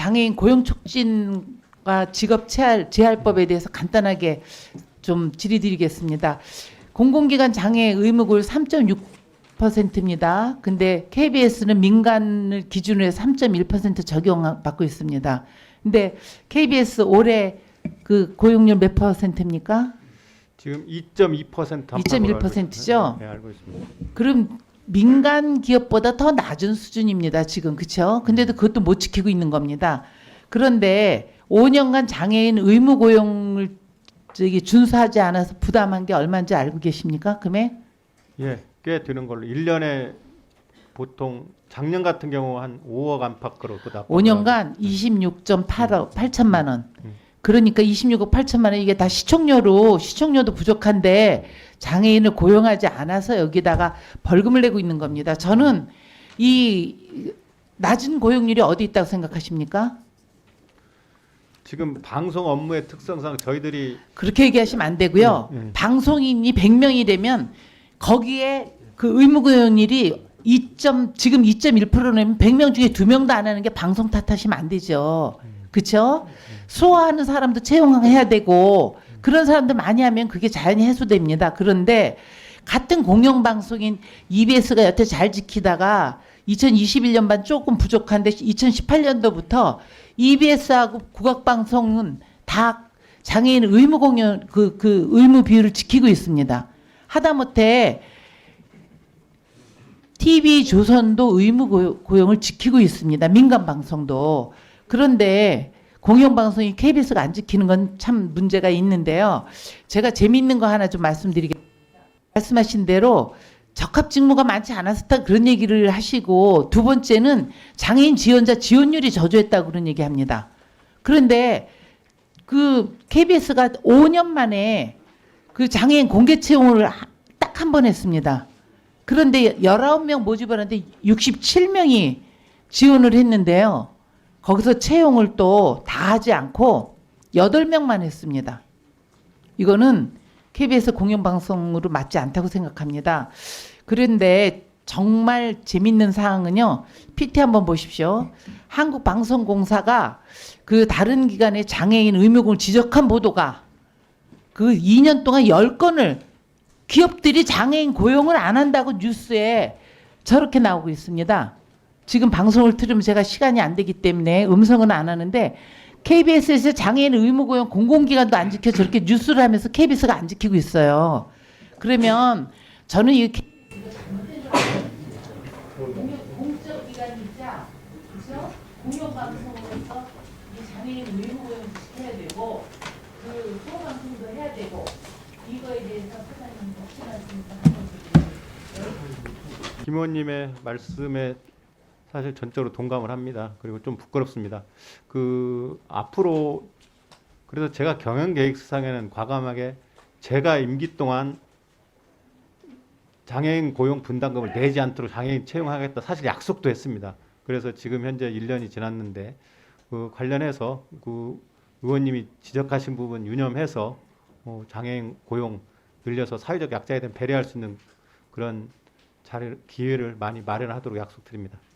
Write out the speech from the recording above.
장애인 고용 촉진과 직업 재활 재활법에 대해서 간단하게 좀 질의드리겠습니다. 공공기관 장애 의무 고용 3.6%입니다. 근데 KBS는 민간을 기준으로 해서 3.1% 적용받고 있습니다. 근데 KBS 올해 그 고용률 몇 퍼센트입니까? 지금 2.2% 2.1% 죠? 네, 알고 있습니다. 그럼 민간 기업보다 더 낮은 수준입니다. 지금 그렇죠? 근데도 그것도 못 지키고 있는 겁니다. 그런데 5년간 장애인 의무 고용을 저기 준수하지 않아서 부담한 게 얼마인지 알고 계십니까? 금액? 예, 꽤 되는 걸로 1년에 보통 작년 같은 경우 한 5억 안팎으로 그 나. 5년간 26.8억 8천만 원. 음. 그러니까 26억 8천만 원 이게 다 시청료로 시청료도 부족한데 장애인을 고용하지 않아서 여기다가 벌금을 내고 있는 겁니다. 저는 이 낮은 고용률이 어디 있다고 생각하십니까? 지금 방송 업무의 특성상 저희들이 그렇게 얘기하시면 안 되고요. 음, 음. 방송인이 100명이 되면 거기에 그 의무 고용률이 2. 지금 2.1%면 100명 중에 2명도 안 하는 게 방송 탓하시면 안 되죠. 그렇죠? 소화하는 사람도 채용해야 되고 그런 사람들 많이 하면 그게 자연히 해소됩니다. 그런데 같은 공영방송인 EBS가 여태 잘 지키다가 2021년 반 조금 부족한데 2018년도부터 EBS하고 국악방송은 다 장애인 의무 공연 그, 그 의무 비율을 지키고 있습니다. 하다못해 TV 조선도 의무 고용- 고용을 지키고 있습니다. 민간 방송도. 그런데 공영 방송이 KBS가 안 지키는 건 참 문제가 있는데요. 제가 재미있는 거 하나 좀 말씀드리겠습니다. 말씀하신 대로 적합 직무가 많지 않아서 다 그런 얘기를 하시고 두 번째는 장애인 지원자 지원율이 저조했다고 그런 얘기 합니다. 그런데 그 KBS가 5년 만에 그 장애인 공개 채용을 딱 한 번 했습니다. 그런데 19명 모집을 하는데 67명이 지원을 했는데요. 거기서 채용을 또 다 하지 않고 8명만 했습니다. 이거는 KBS 공영방송으로 맞지 않다고 생각합니다. 그런데 정말 재밌는 사항은요. PT 한번 보십시오. 한국방송공사가 그 다른 기관의 장애인 의무공을 지적한 보도가 그 2년 동안 10건을 기업들이 장애인 고용을 안 한다고 뉴스에 저렇게 나오고 있습니다. 지금 방송을 틀으면 제가 시간이 안 되기 때문에 음성은 안 하는데 KBS에서 장애인 의무 고용 공공기관도 안 지켜 저렇게 뉴스를 하면서 KBS가 안 지키고 있어요. 그러면 저는 이 공적 기관이자 그죠? 공영 방송으로서 이 장애인 의무 고용 지켜야 되고 그 소방송도 해야 되고 이거에 대해서 사장님 혹시나 좀김 의원님의 말씀에 사실 전적으로 동감을 합니다. 그리고 좀 부끄럽습니다. 그 앞으로 그래서 제가 경영 계획상에는 과감하게 제가 임기 동안 장애인 고용 분담금을 내지 않도록 장애인 채용하겠다 사실 약속도 했습니다. 그래서 지금 현재 1년이 지났는데 그 관련해서 그 의원님이 지적하신 부분 유념해서 어, 장애인 고용 늘려서 사회적 약자에 대한 배려할 수 있는 그런 자리 기회를 많이 마련하도록 약속드립니다.